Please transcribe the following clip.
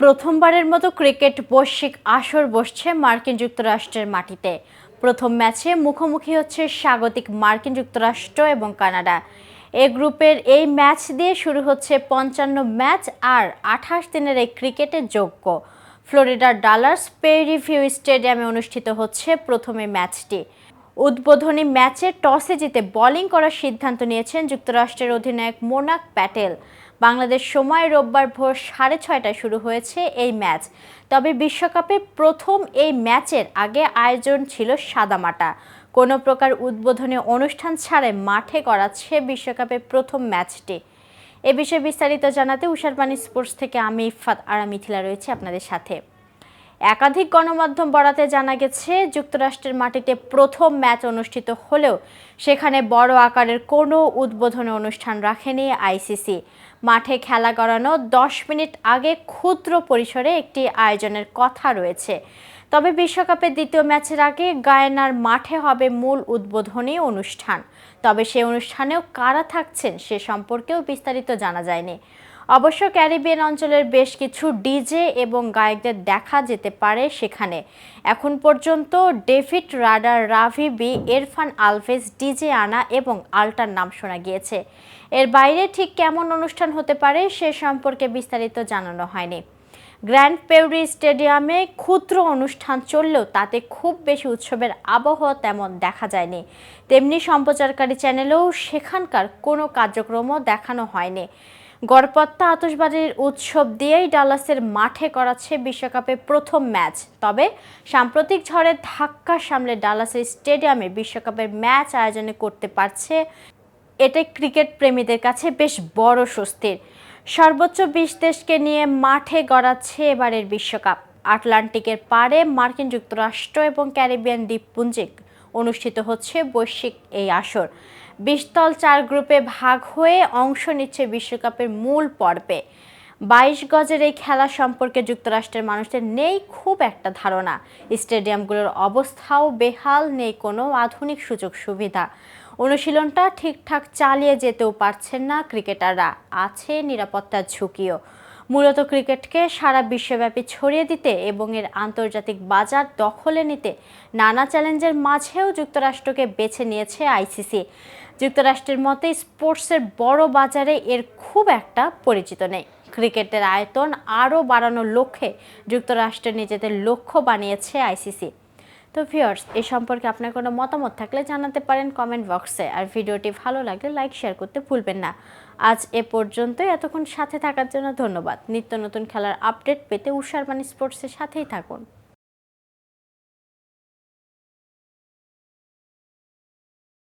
প্রথমবারের মতো ক্রিকেট বৈশ্বিক আসর বসছে মার্কিন যুক্তরাষ্ট্রের মাটিতে। প্রথম ম্যাচে মুখোমুখি হচ্ছে স্বাগতিক মার্কিন যুক্তরাষ্ট্র এবং কানাডা। এ গ্রুপের এই ম্যাচ দিয়ে শুরু হচ্ছে পঞ্চান্ন ম্যাচ আর আঠাশ দিনের এই ক্রিকেটের যোগ্য। ফ্লোরিডার ডালার্স পেরিভিউ স্টেডিয়ামে অনুষ্ঠিত হচ্ছে প্রথমে ম্যাচটি। উদ্বোধনী ম্যাচে টসে জিতে বোলিং করার সিদ্ধান্ত নিয়েছেন যুক্তরাষ্ট্রের অধিনায়ক মোনাক প্যাটেল। বাংলাদেশ সময় রোববার ভোর সাড়ে ছয়টায় শুরু হয়েছে এই ম্যাচ। তবে বিশ্বকাপের প্রথম এই ম্যাচের আগে আয়োজন ছিল সাদামাটা। কোনো প্রকার উদ্বোধনী অনুষ্ঠান ছাড়াই মাঠে করাচ্ছে বিশ্বকাপের প্রথম ম্যাচটি। এ বিষয়ে বিস্তারিত জানাতে উষারপানি স্পোর্টস থেকে আমি ইফাত আরা মিথিলা রয়েছে আপনাদের সাথে। একাধিক গণমাধ্যম বরাতে জানা গেছে, যুক্তরাষ্ট্রের মাটিতে প্রথম ম্যাচ অনুষ্ঠিত হলেও সেখানে বড় আকারের কোনো উদ্বোধনী অনুষ্ঠান রাখেনি আইসিসি। মাঠে খেলা করানো দশ মিনিট আগে ক্ষুদ্র পরিসরে একটি আয়োজনের কথা রয়েছে। তবে বিশ্বকাপের দ্বিতীয় ম্যাচের আগে গায়নার মাঠে হবে মূল উদ্বোধনী অনুষ্ঠান। তবে সে অনুষ্ঠানেও কারা থাকছেন সে সম্পর্কেও বিস্তারিত জানা যায়নি। অবশ্য ক্যারিবিয়ান অঞ্চলের বেশ কিছু ডিজে এবং গায়কদের দেখা যেতে পারে সেখানে। এখন পর্যন্ত ডেভিড রাডার রাভি বি, এরফান আলভেজ ডিজে আনা এবং আল্টার নাম শোনা গিয়েছে। এর বাইরে ঠিক কেমন অনুষ্ঠান হতে পারে সে সম্পর্কে বিস্তারিত জানানো হয়নি। গ্র্যান্ড পেউরি স্টেডিয়ামে ক্ষুদ্র অনুষ্ঠান চললেও তাতে খুব বেশি উৎসবের আবহাওয়া তেমন দেখা যায়নি। তেমনি সম্প্রচারকারী চ্যানেলেও সেখানকার কোনো কার্যক্রমও দেখানো হয়নি। গড়পত্তা আতসবাজির উৎসব দিয়েই ডালাসের মাঠে করাচ্ছে বিশ্বকাপের প্রথম ম্যাচ। তবে সাম্প্রতিক ঝড়ের ধাক্কা সামলে ডালাসের স্টেডিয়ামে বিশ্বকাপের ম্যাচ আয়োজনে করতে পারছে এটা ক্রিকেট প্রেমীদের কাছে বেশ বড় স্বস্তির। সর্বোচ্চ বিশ দেশকে নিয়ে মাঠে গড়াচ্ছে এবারের বিশ্বকাপ। আটলান্টিকের পারে মার্কিন যুক্তরাষ্ট্র এবং ক্যারিবিয়ান দ্বীপপুঞ্জে অনুষ্ঠিত হচ্ছে বৈশ্বিক এই আসর। বিশতল চার গ্রুপে ভাগ হয়ে অংশ নিচ্ছে বিশ্বকাপের মূল পর্বে। বাইশ গজের এই খেলা সম্পর্কে যুক্তরাষ্ট্রের মানুষদের নেই খুব একটা ধারণা। স্টেডিয়ামগুলোর অবস্থাও বেহাল, নেই কোনো আধুনিক সুযোগ সুবিধা। অনুশীলনটা ঠিকঠাক চালিয়ে যেতেও পারছেন না ক্রিকেটাররা। আছে নিরাপত্তার ঝুঁকিও। মূলত ক্রিকেটকে সারা বিশ্বব্যাপী ছড়িয়ে দিতে এবং এর আন্তর্জাতিক বাজার দখলে নিতে নানা চ্যালেঞ্জের মাঝেও যুক্তরাষ্ট্রকে বেছে নিয়েছে আইসিসি। যুক্তরাষ্ট্রের মতে স্পোর্টসের বড় বাজারে এর খুব একটা পরিচিত নেই। ক্রিকেটের আয়তন আরও বাড়ানোর লক্ষ্যে যুক্তরাষ্ট্রে নিজেদের লক্ষ্য বানিয়েছে আইসিসি। তো ভিউয়ার্স এ সম্পর্কে আপনার কোনো মতামত থাকলে জানাতে পারেন কমেন্ট বক্সে আর ভিডিওটি ভালো লাগলে লাইক শেয়ার করতে ভুলবেন না। আজ এ পর্যন্তই। এতক্ষণ সাথে থাকার জন্য ধন্যবাদ। নিত্য নতুন খেলার আপডেট পেতে উষার মানি স্পোর্টসের সাথেই থাকুন।